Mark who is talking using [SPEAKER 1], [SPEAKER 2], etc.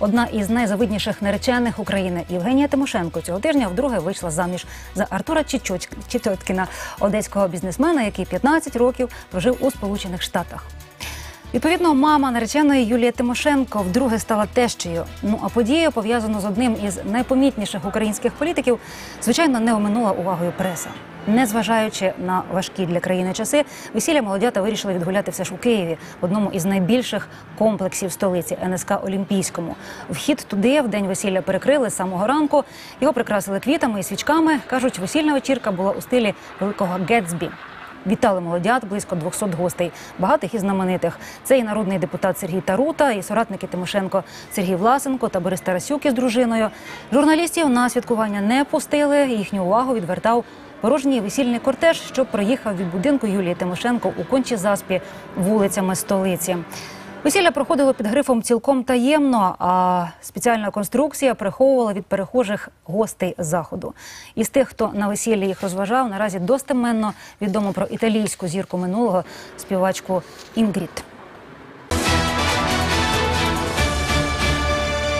[SPEAKER 1] Одна із найзавидніших наречених України Євгенія Тимошенко цього тижня вдруге вийшла заміж за Артура Чічоч- одеського бізнесмена, який 15 років прожив у Сполучених Штатах. Відповідно, мама нареченої Юлія Тимошенко вдруге стала тещею. Ну а подія пов'язана з одним із найпомітніших українських політиків, звичайно, не оминула увагою преса. Незважаючи на важкі для країни часи, весілля молодята вирішили відгуляти все ж у Києві, в одному із найбільших комплексів столиці НСК Олімпійському. Вхід туди в день весілля перекрили з самого ранку. Його прикрасили квітами і свічками. кажуть, весільна вечірка була у стилі великого Гетсбі. Вітали молодят близько 200 гостей, багатих і знаменитих. Це і народний депутат Сергій Тарута, і соратники Тимошенко Сергій Власенко та Борис Тарасюк із дружиною. Журналістів на святкування не пустили. Їхню увагу відвертав порожній весільний кортеж, що приїхав від будинку Юлії Тимошенко у кончі заспі вулицями столиці. Весілля проходило під грифом цілком таємно, а спеціальна конструкція приховувала від перехожих гостей заходу. Із тих, хто на весіллі їх розважав, наразі достеменно відомо про італійську зірку минулого співачку Інгрід.